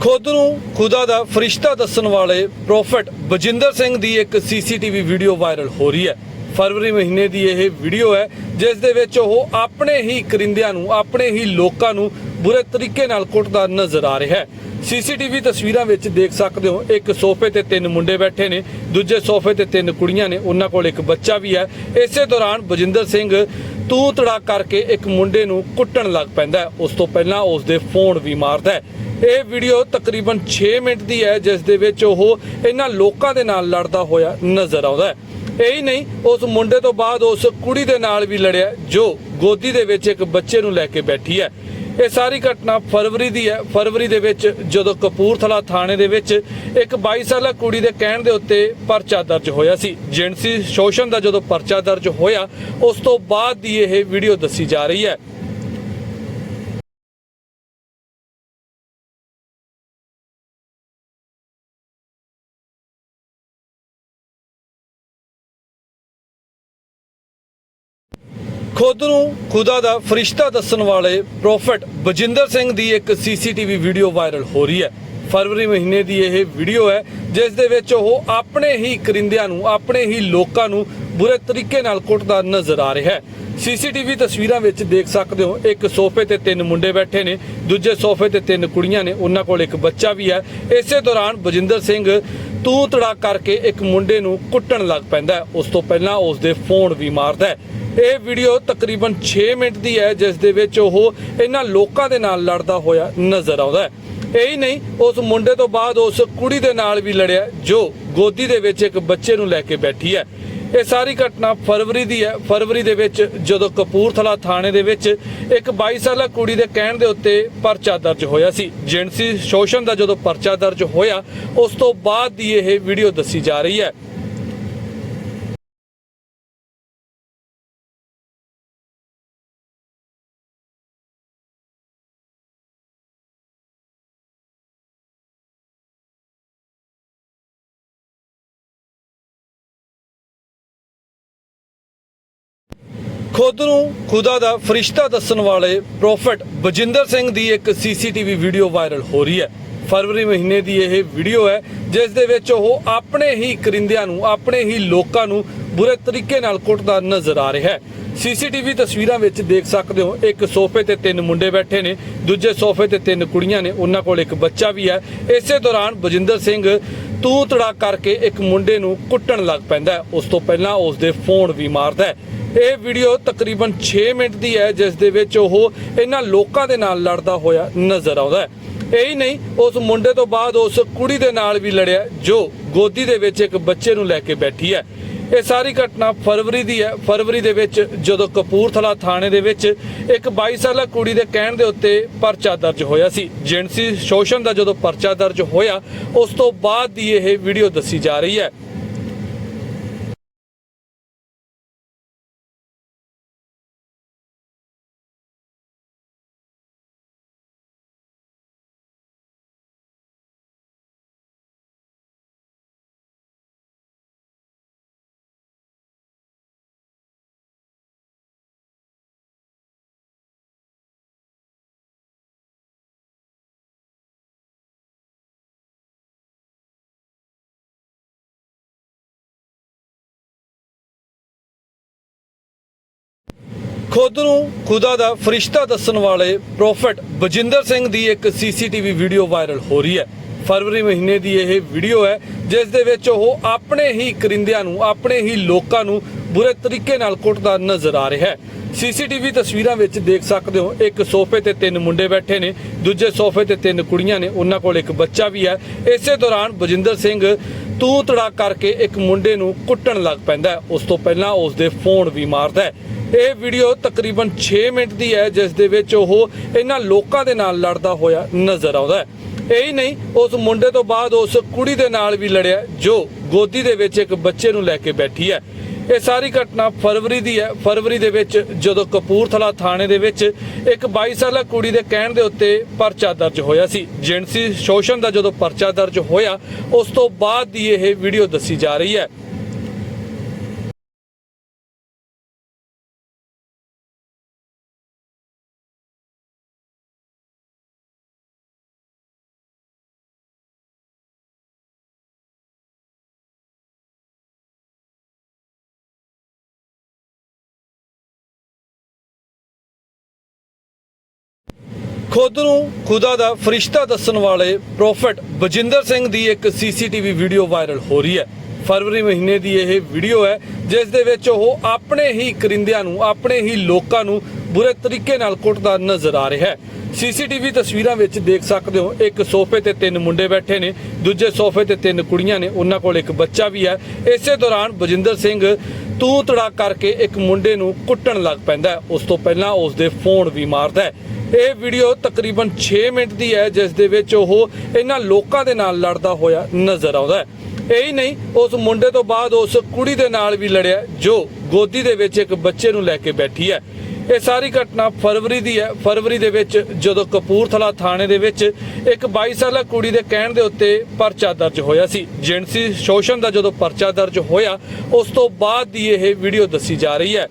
ਖੁਦ ਨੂੰ ਖੁਦਾ ਦਾ ਫਰਿਸ਼ਤਾ ਦੱਸਣ ਵਾਲੇ ਪ੍ਰੋਫਟ ਬਜਿੰਦਰ ਸਿੰਘ ਦੀ ਇੱਕ ਸੀਸੀਟੀਵੀ ਵੀਡੀਓ ਵਾਇਰਲ ਹੋ ਰਹੀ ਹੈ। ਫਰਵਰੀ ਮਹੀਨੇ ਦੀ ਇਹ ਵੀਡੀਓ ਹੈ, ਜਿਸ ਦੇ ਵਿੱਚ ਉਹ ਆਪਣੇ ਹੀ ਕਰਿੰਦਿਆਂ ਨੂੰ, ਆਪਣੇ ਹੀ ਲੋਕਾਂ ਨੂੰ ਬੁਰੇ ਤਰੀਕੇ ਨਾਲ ਕੁੱਟਦਾ ਨਜ਼ਰ ਆ ਰਿਹਾ ਹੈ। ਸੀਸੀਟੀਵੀ ਤਸਵੀਰਾਂ ਵਿੱਚ ਦੇਖ ਸਕਦੇ ਹੋ, ਇੱਕ ਸੋਫੇ ਤੇ ਤਿੰਨ ਮੁੰਡੇ ਬੈਠੇ ਨੇ, ਦੂਜੇ ਸੋਫੇ ਤੇ ਤਿੰਨ ਕੁੜੀਆਂ ਨੇ, ਉਹਨਾਂ ਕੋਲ ਇੱਕ ਬੱਚਾ ਵੀ ਹੈ। ਇਸੇ ਦੌਰਾਨ ਬਜਿੰਦਰ ਸਿੰਘ ਤੂੰ ਤੜਾ ਕਰਕੇ ਇੱਕ ਮੁੰਡੇ ਨੂੰ ਕੁੱਟਣ ਲੱਗ ਪੈਂਦਾ ਉਸ ਤੋਂ ਪਹਿਲਾਂ ਉਸ ਦੇ ਫੋਨ ਵੀ ਮਾਰਦਾ ਹੈ। ਇਹ ਵੀਡੀਓ ਤਕਰੀਬਨ 6 ਮਿੰਟ ਦੀ ਹੈ, ਜਿਸ ਦੇ ਵਿੱਚ ਉਹ ਇਹਨਾਂ ਲੋਕਾਂ ਦੇ ਨਾਲ ਲੜਦਾ ਹੋਇਆ ਨਜ਼ਰ ਆਉਂਦਾ ਹੈ। ਇਹ ਹੀ ਨਹੀਂ, ਉਸ ਮੁੰਡੇ ਤੋਂ ਬਾਅਦ ਉਸ ਕੁੜੀ ਦੇ ਨਾਲ ਵੀ ਲੜਿਆ ਜੋ ਗੋਦੀ ਦੇ ਵਿੱਚ ਇੱਕ ਬੱਚੇ ਨੂੰ ਲੈ ਕੇ ਬੈਠੀ ਹੈ। ਇਹ ਸਾਰੀ ਘਟਨਾ ਫਰਵਰੀ ਦੀ ਹੈ। ਫਰਵਰੀ ਦੇ ਵਿੱਚ ਜਦੋਂ ਕਪੂਰਥਲਾ ਥਾਣੇ ਦੇ ਵਿੱਚ ਇੱਕ 22 ਸਾਲਾ ਕੁੜੀ ਦੇ ਕਹਿਣ ਦੇ ਉੱਤੇ ਪਰਚਾ ਦਰਜ ਹੋਇਆ ਸੀ। ਜਿੰਸੀ ਸ਼ੋਸ਼ਣ ਦਾ ਜਦੋਂ ਪਰਚਾ ਦਰਜ ਹੋਇਆ, ਉਸ ਤੋਂ ਬਾਅਦ ਦੀ ਇਹ ਵੀਡੀਓ ਦੱਸੀ ਜਾ ਰਹੀ ਹੈ। ਖੁਦ ਨੂੰ ਖੁਦਾ ਦਾ ਫਰਿਸ਼ਤਾ ਦੱਸਣ ਵਾਲੇ ਪ੍ਰੋਫਟ ਬਜਿੰਦਰ ਸਿੰਘ ਦੀ ਇੱਕ ਸੀਸੀਟੀਵੀ ਵੀਡੀਓ ਵਾਇਰਲ ਹੋ ਰਹੀ ਹੈ। ਫਰਵਰੀ ਮਹੀਨੇ ਦੀ ਇਹ ਵੀਡੀਓ ਹੈ, ਜਿਸ ਦੇ ਵਿੱਚ ਉਹ ਆਪਣੇ ਹੀ ਕਰਿੰਦਿਆਂ ਨੂੰ, ਆਪਣੇ ਹੀ ਲੋਕਾਂ ਨੂੰ ਬੁਰੇ ਤਰੀਕੇ ਨਾਲ ਕੁੱਟਦਾ ਨਜ਼ਰ ਆ ਰਿਹਾ ਹੈ। ਸੀਸੀਟੀਵੀ ਤਸਵੀਰਾਂ ਵਿੱਚ ਦੇਖ ਸਕਦੇ ਹੋ, ਇੱਕ ਸੋਫੇ ਤੇ ਤਿੰਨ ਮੁੰਡੇ ਬੈਠੇ ਨੇ, ਦੂਜੇ ਸੋਫੇ ਤੇ ਤਿੰਨ ਕੁੜੀਆਂ ਨੇ, ਉਹਨਾਂ ਕੋਲ ਇੱਕ ਬੱਚਾ ਵੀ ਹੈ। ਇਸੇ ਦੌਰਾਨ ਬਜਿੰਦਰ ਸਿੰਘ ਤੂੰ ਤੜਾ ਕਰਕੇ ਇੱਕ ਮੁੰਡੇ ਨੂੰ ਕੁੱਟਣ ਲੱਗ ਪੈਂਦਾ ਉਸ ਤੋਂ ਪਹਿਲਾਂ ਉਸ ਦੇ ਫੋਨ ਵੀ ਮਾਰਦਾ ਹੈ। ਇਹ ਵੀਡੀਓ ਤਕਰੀਬਨ 6 ਮਿੰਟ ਦੀ ਹੈ, ਜਿਸ ਦੇ ਵਿੱਚ ਉਹ ਇਹਨਾਂ ਲੋਕਾਂ ਦੇ ਨਾਲ ਲੜਦਾ ਹੋਇਆ ਨਜ਼ਰ ਆਉਂਦਾ ਹੈ। ਇਹ ਹੀ ਨਹੀਂ, ਉਸ ਮੁੰਡੇ ਤੋਂ ਬਾਅਦ ਉਸ ਕੁੜੀ ਦੇ ਨਾਲ ਵੀ ਲੜਿਆ, ਜੋ ਗੋਦੀ ਦੇ ਵਿੱਚ ਇੱਕ ਬੱਚੇ ਨੂੰ ਲੈ ਕੇ ਬੈਠੀ ਹੈ। ਇਹ ਸਾਰੀ ਘਟਨਾ ਫਰਵਰੀ ਦੀ ਹੈ। ਫਰਵਰੀ ਦੇ ਵਿੱਚ ਜਦੋਂ ਕਪੂਰਥਲਾ ਥਾਣੇ ਦੇ ਵਿੱਚ ਇੱਕ 22 ਸਾਲਾ ਕੁੜੀ ਦੇ ਕਹਿਣ ਦੇ ਉੱਤੇ ਪਰਚਾ ਦਰਜ ਹੋਇਆ ਸੀ। ਜਿੰਸੀ ਸ਼ੋਸ਼ਣ ਦਾ ਜਦੋਂ ਪਰਚਾ ਦਰਜ ਹੋਇਆ, ਉਸ ਤੋਂ ਬਾਅਦ ਦੀ ਇਹ ਵੀਡੀਓ ਦੱਸੀ ਜਾ ਰਹੀ ਹੈ। ਖੁਦ ਨੂੰ ਖੁਦਾ ਦਾ ਫਰਿਸ਼ਤਾ ਦੱਸਣ ਵਾਲੇ ਪ੍ਰੋਫਟ ਬਜਿੰਦਰ ਸਿੰਘ ਦੀ ਇੱਕ ਸੀਸੀਟੀਵੀ ਵੀਡੀਓ ਵਾਇਰਲ ਹੋ ਰਹੀ ਹੈ। ਫਰਵਰੀ ਮਹੀਨੇ ਦੀ ਇਹ ਵੀਡੀਓ ਹੈ, ਜਿਸ ਦੇ ਵਿੱਚ ਉਹ ਆਪਣੇ ਹੀ ਕਰਿੰਦਿਆਂ ਨੂੰ, ਆਪਣੇ ਹੀ ਲੋਕਾਂ ਨੂੰ ਬੁਰੇ ਤਰੀਕੇ ਨਾਲ ਕੁੱਟਦਾ ਨਜ਼ਰ ਆ ਰਿਹਾ ਹੈ। ਸੀਸੀਟੀਵੀ ਤਸਵੀਰਾਂ ਵਿੱਚ ਦੇਖ ਸਕਦੇ ਹੋ, ਇੱਕ ਸੋਫੇ ਤੇ ਤਿੰਨ ਮੁੰਡੇ ਬੈਠੇ ਨੇ, ਦੂਜੇ ਸੋਫੇ ਤੇ ਤਿੰਨ ਕੁੜੀਆਂ ਨੇ, ਉਹਨਾਂ ਕੋਲ ਇੱਕ ਬੱਚਾ ਵੀ ਹੈ। ਇਸੇ ਦੌਰਾਨ ਬਜਿੰਦਰ ਸਿੰਘ ਤੂੰ ਤੜਾ ਕਰਕੇ ਇੱਕ ਮੁੰਡੇ ਨੂੰ ਕੁੱਟਣ ਲੱਗ ਪੈਂਦਾ ਹੈ। ਉਸ ਤੋਂ ਪਹਿਲਾਂ ਉਸ ਦੇ ਫੋਨ ਵੀ ਮਾਰਦਾ ਹੈ। ਇਹ ਵੀਡੀਓ ਤਕਰੀਬਨ 6 ਮਿੰਟ ਦੀ ਹੈ, ਜਿਸ ਦੇ ਵਿੱਚ ਉਹ ਇਹਨਾਂ ਲੋਕਾਂ ਦੇ ਨਾਲ ਲੜਦਾ ਹੋਇਆ ਨਜ਼ਰ ਆਉਂਦਾ ਹੈ। ਇਹੀ ਨਹੀਂ, ਉਸ ਮੁੰਡੇ ਤੋਂ ਬਾਅਦ ਉਸ ਕੁੜੀ ਦੇ ਨਾਲ ਵੀ ਲੜਿਆ ਜੋ ਗੋਦੀ ਦੇ ਵਿੱਚ ਇੱਕ ਬੱਚੇ ਨੂੰ ਲੈ ਕੇ ਬੈਠੀ ਹੈ। ਇਹ ਸਾਰੀ ਘਟਨਾ ਫਰਵਰੀ ਦੀ ਹੈ। ਫਰਵਰੀ ਦੇ ਵਿੱਚ ਜਦੋਂ ਕਪੂਰਥਲਾ ਥਾਣੇ ਦੇ ਵਿੱਚ ਇੱਕ 22 ਸਾਲਾ ਕੁੜੀ ਦੇ ਕਹਿਣ ਦੇ ਉੱਤੇ ਪਰਚਾ ਦਰਜ ਹੋਇਆ ਸੀ। ਜਿੰਸੀ ਸ਼ੋਸ਼ਣ ਦਾ ਜਦੋਂ ਪਰਚਾ ਦਰਜ ਹੋਇਆ, ਉਸ ਤੋਂ ਬਾਅਦ ਦੀ ਇਹ ਵੀਡੀਓ ਦੱਸੀ ਜਾ ਰਹੀ ਹੈ। ਖੁਦ ਨੂੰ ਖੁਦਾ ਦਾ ਫਰਿਸ਼ਤਾ ਦੱਸਣ ਵਾਲੇ ਪ੍ਰੋਫਟ ਬਜਿੰਦਰ ਸਿੰਘ ਦੀ ਇੱਕ ਸੀਸੀਟੀਵੀ ਵੀਡੀਓ ਵਾਇਰਲ ਹੋ ਰਹੀ ਹੈ। ਫਰਵਰੀ ਮਹੀਨੇ ਦੀ ਇਹ ਵੀਡੀਓ ਹੈ, ਜਿਸ ਦੇ ਵਿੱਚ ਉਹ ਆਪਣੇ ਹੀ ਕਰਿੰਦਿਆਂ ਨੂੰ, ਆਪਣੇ ਹੀ ਲੋਕਾਂ ਨੂੰ ਬੁਰੇ ਤਰੀਕੇ ਨਾਲ ਕੁੱਟਦਾ ਨਜ਼ਰ ਆ ਰਿਹਾ ਹੈ। ਸੀਸੀਟੀਵੀ ਤਸਵੀਰਾਂ ਵਿੱਚ ਦੇਖ ਸਕਦੇ ਹੋ, ਇੱਕ ਸੋਫੇ ਤੇ ਤਿੰਨ ਮੁੰਡੇ ਬੈਠੇ ਨੇ, ਦੂਜੇ ਸੋਫੇ ਤੇ ਤਿੰਨ ਕੁੜੀਆਂ ਨੇ, ਉਹਨਾਂ ਕੋਲ ਇੱਕ ਬੱਚਾ ਵੀ ਹੈ। ਇਸੇ ਦੌਰਾਨ ਬਜਿੰਦਰ ਸਿੰਘ ਤੂੰ ਤੜਾ ਕਰਕੇ ਇੱਕ ਮੁੰਡੇ ਨੂੰ ਕੁੱਟਣ ਲੱਗ ਪੈਂਦਾ ਉਸ ਤੋਂ ਪਹਿਲਾਂ ਉਸ ਦੇ ਫੋਨ ਵੀ ਮਾਰਦਾ ਹੈ। ਇਹ ਵੀਡੀਓ ਤਕਰੀਬਨ 6 ਮਿੰਟ ਦੀ ਹੈ, ਜਿਸ ਦੇ ਵਿੱਚ ਉਹ ਇਹਨਾਂ ਲੋਕਾਂ ਦੇ ਨਾਲ ਲੜਦਾ ਹੋਇਆ ਨਜ਼ਰ ਆਉਂਦਾ ਹੈ। ਇਹ ਹੀ ਨਹੀਂ, ਉਸ ਮੁੰਡੇ ਤੋਂ ਬਾਅਦ ਉਸ ਕੁੜੀ ਦੇ ਨਾਲ ਵੀ ਲੜਿਆ ਜੋ ਗੋਦੀ ਦੇ ਵਿੱਚ ਇੱਕ ਬੱਚੇ ਨੂੰ ਲੈ ਕੇ ਬੈਠੀ ਹੈ। ਇਹ ਸਾਰੀ ਘਟਨਾ ਫਰਵਰੀ ਦੀ ਹੈ। ਫਰਵਰੀ ਦੇ ਵਿੱਚ ਜਦੋਂ ਕਪੂਰਥਲਾ ਥਾਣੇ ਦੇ ਵਿੱਚ ਇੱਕ 22 ਸਾਲਾ ਕੁੜੀ ਦੇ ਕਹਿਣ ਦੇ ਉੱਤੇ ਪਰਚਾ ਦਰਜ ਹੋਇਆ ਸੀ। ਜਿੰਸੀ ਸ਼ੋਸ਼ਣ ਦਾ ਜਦੋਂ ਪਰਚਾ ਦਰਜ ਹੋਇਆ, ਉਸ ਤੋਂ ਬਾਅਦ ਦੀ ਇਹ ਵੀਡੀਓ ਦੱਸੀ ਜਾ ਰਹੀ ਹੈ। ਖੁਦ ਨੂੰ ਖੁਦਾ ਦਾ ਫਰਿਸ਼ਤਾ ਦੱਸਣ ਵਾਲੇ ਪ੍ਰੋਫਟ ਬਜਿੰਦਰ ਸਿੰਘ ਦੀ ਇੱਕ ਸੀਸੀਟੀਵੀ ਵੀਡੀਓ ਵਾਇਰਲ ਹੋ ਰਹੀ ਹੈ। ਫਰਵਰੀ ਮਹੀਨੇ ਦੀ ਇਹ ਵੀਡੀਓ ਹੈ, ਜਿਸ ਦੇ ਵਿੱਚ ਉਹ ਆਪਣੇ ਹੀ ਕਰਿੰਦਿਆਂ ਨੂੰ, ਆਪਣੇ ਹੀ ਲੋਕਾਂ ਨੂੰ ਬੁਰੇ ਤਰੀਕੇ ਨਾਲ ਕੁੱਟਦਾ ਨਜ਼ਰ ਆ ਰਿਹਾ ਹੈ। ਸੀਸੀਟੀਵੀ ਤਸਵੀਰਾਂ ਵਿੱਚ ਦੇਖ ਸਕਦੇ ਹੋ, ਇੱਕ ਸੋਫੇ ਤੇ ਤਿੰਨ ਮੁੰਡੇ ਬੈਠੇ ਨੇ, ਦੂਜੇ ਸੋਫੇ ਤੇ ਤਿੰਨ ਕੁੜੀਆਂ ਨੇ, ਉਹਨਾਂ ਕੋਲ ਇੱਕ ਬੱਚਾ ਵੀ ਹੈ। ਇਸੇ ਦੌਰਾਨ ਬਜਿੰਦਰ ਸਿੰਘ ਤੂੰ ਤੜਾ ਕਰਕੇ ਇੱਕ ਮੁੰਡੇ ਨੂੰ ਕੁੱਟਣ ਲੱਗ ਪੈਂਦਾ ਉਸ ਤੋਂ ਪਹਿਲਾਂ ਉਸ ਦੇ ਫੋਨ ਵੀ ਮਾਰਦਾ ਹੈ। ਇਹ ਵੀਡੀਓ ਤਕਰੀਬਨ 6 ਮਿੰਟ ਦੀ ਹੈ, ਜਿਸ ਦੇ ਵਿੱਚ ਉਹ ਇਹਨਾਂ ਲੋਕਾਂ ਦੇ ਨਾਲ ਲੜਦਾ ਹੋਇਆ ਨਜ਼ਰ ਆਉਂਦਾ ਹੈ। ਇਹੀ ਨਹੀਂ, ਉਸ ਮੁੰਡੇ ਤੋਂ ਬਾਅਦ ਉਸ ਕੁੜੀ ਦੇ ਨਾਲ ਵੀ ਲੜਿਆ ਜੋ ਗੋਦੀ ਦੇ ਵਿੱਚ ਇੱਕ ਬੱਚੇ ਨੂੰ ਲੈ ਕੇ ਬੈਠੀ ਹੈ। ਇਹ ਸਾਰੀ ਘਟਨਾ ਫਰਵਰੀ ਦੀ ਹੈ। ਫਰਵਰੀ ਦੇ ਵਿੱਚ ਜਦੋਂ ਕਪੂਰਥਲਾ ਥਾਣੇ ਦੇ ਵਿੱਚ ਇੱਕ 22 ਸਾਲਾ ਕੁੜੀ ਦੇ ਕਹਿਣ ਦੇ ਉੱਤੇ ਪਰਚਾ ਦਰਜ ਹੋਇਆ ਸੀ। ਜਿਣਸੀ ਸ਼ੋਸ਼ਣ ਦਾ ਜਦੋਂ ਪਰਚਾ ਦਰਜ ਹੋਇਆ, ਉਸ ਤੋਂ ਬਾਅਦ ਦੀ ਇਹ ਵੀਡੀਓ ਦੱਸੀ ਜਾ ਰਹੀ ਹੈ।